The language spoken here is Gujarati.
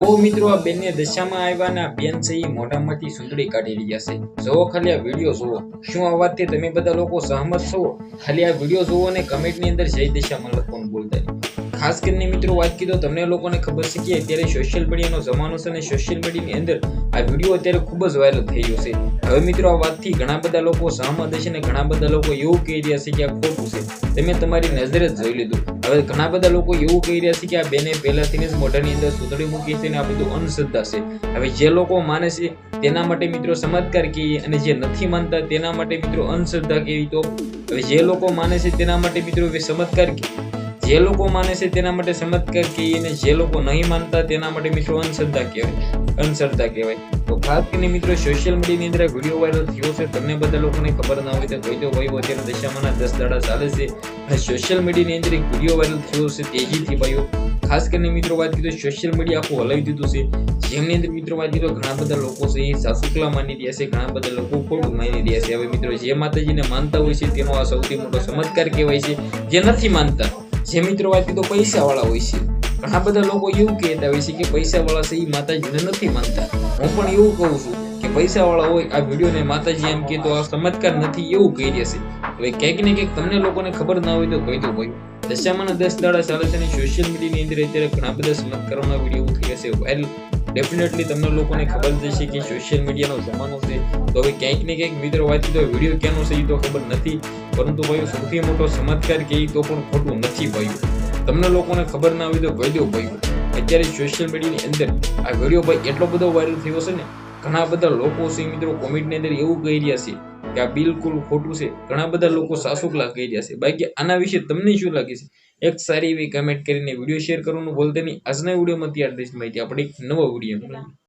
મિત્રો, આ બેનને દશામાં આવ્યા ને બેન છે ઈ મોઢામાંથી સુંદડી કાઢી રહ્યા છે. જોવો ખાલી આ વીડિયો જોવો શું આ વાતથી તમે બધા લોકો સહમત છો? ખાલી આ વીડિયો જોવો અને કમેન્ટની અંદર જય દશામાં લખવાનું બોલતા નહીં. ખાસ કરીને મિત્રો વાત કીધો તમને લોકોને ખબર છે કે અત્યારે સોશિયલ મીડિયાનો જમાનો છે અને સોશિયલ મીડિયાની અંદર આ વીડિયો અત્યારે ખૂબ જ વાયરલ થઈ ગયો છે. હવે મિત્રો આ વાતથી ઘણા બધા લોકો સહમત છે અને ઘણા બધા લોકો એવું કહી રહ્યા છે કે આ ખોટું છે. તમે તમારી નજરે જ જોઈ લીધું. હવે ઘણા બધા લોકો એવું કહી રહ્યા છે કે આ બેને પહેલાથી જ મોઢાની અંદર સુતળી મૂકી છે અને આ બધું અંધશ્રદ્ધા છે. હવે જે લોકો માને છે તેના માટે મિત્રો ચમત્કાર કહીએ અને જે નથી માનતા તેના માટે મિત્રો અંધશ્રદ્ધા કહેવી તો હવે જે લોકો માને છે તેના માટે મિત્રો ચમત્કાર કહીએ. જે લોકો માને છે તેના માટે ચમત્કાર કહીએ અને જે લોકો નહીં માનતા તેના માટે મિત્રો અંધશ્રદ્ધા કહેવાય અંધશ્રદ્ધા કહેવાય. તો ખાસ કરીને મિત્રો સોશિયલ મીડિયાની અંદર વીડિયો વાયરલ થયો છે, તમને બધા લોકોને ખબર ના હોય તો કહી તો ભાઈઓ, અત્યારે દશામાંના દસ દાડા ચાલે છે અને સોશિયલ મીડિયાની અંદર એક વીડિયો વાયરલ થયો છે, તેજીથી ભાઈઓ. ખાસ કરીને મિત્રો વાત કીધું સોશિયલ મીડિયા આખું હલાવી દીધું છે. જેમની અંદર મિત્રો વાત કીધું ઘણા બધા લોકો છે, એ સાસુકલા માની રહ્યા છે, ઘણા બધા લોકો ખોટું માની રહ્યા છે. હવે મિત્રો જે માતાજીને માનતા હોય છે, તેનો આ સૌથી મોટો ચમત્કાર કહેવાય છે, જે નથી માનતા. જે મિત્રો વાત તો પૈસા વાળા હોય છે. ઘણા બધા લોકો એવું કહેતા હોય છે કે પૈસા વાળા છે એ માતાજીને નથી માનતા. હું પણ એવું કહું છું કે પૈસા વાળા હોય, આ વિડીયોને માતાજી એમ કે આ ચમત્કાર નથી એવું કહી દેશે હવે ક્યાંક ને ક્યાંક તમને લોકોને ખબર ના હોય તો કહી દો ભાઈ. દશામાના દસ દાડા ચાલે છે અને સોશિયલ મીડિયાની અંદર અત્યારે ઘણા બધા ચમત્કારોના વીડિયો થઈ છે. વાયરલ ડેફિનેટલી તમને લોકોને ખબર જશે કે સોશિયલ મીડિયાનો જમાનો છે. તો હવે ક્યાંક ને ક્યાંક મિત્રો વાંચી તો વીડિયો ક્યાંનો છે એ તો ખબર નથી. પરંતુ ભાઈ સૌથી મોટો ચમત્કાર કે તો પણ ખોટું નથી ભાઈ તમને લોકોને ખબર ના હોય તો વૈદ્યો ભાઈ અત્યારે સોશિયલ મીડિયાની અંદર આ વીડિયો ભાઈ એટલો બધો વાયરલ થયો છે ને. ઘણા બધા લોકો છે મિત્રો કોમેન્ટની અંદર એવું કહી રહ્યા છે કે આ બિલકુલ ખોટું છે. ઘણા બધા લોકો સાસુકલા કહી જશે બાકી આના વિશે તમને શું લાગે છે? એક સારી એવી કમેન્ટ કરીને વીડિયો શેર કરવાનું ભૂલતા નહીં. આજના વિડીયોમાં ત્યાર દઈશ માહિતી. આપણે એક નવો વીડિયો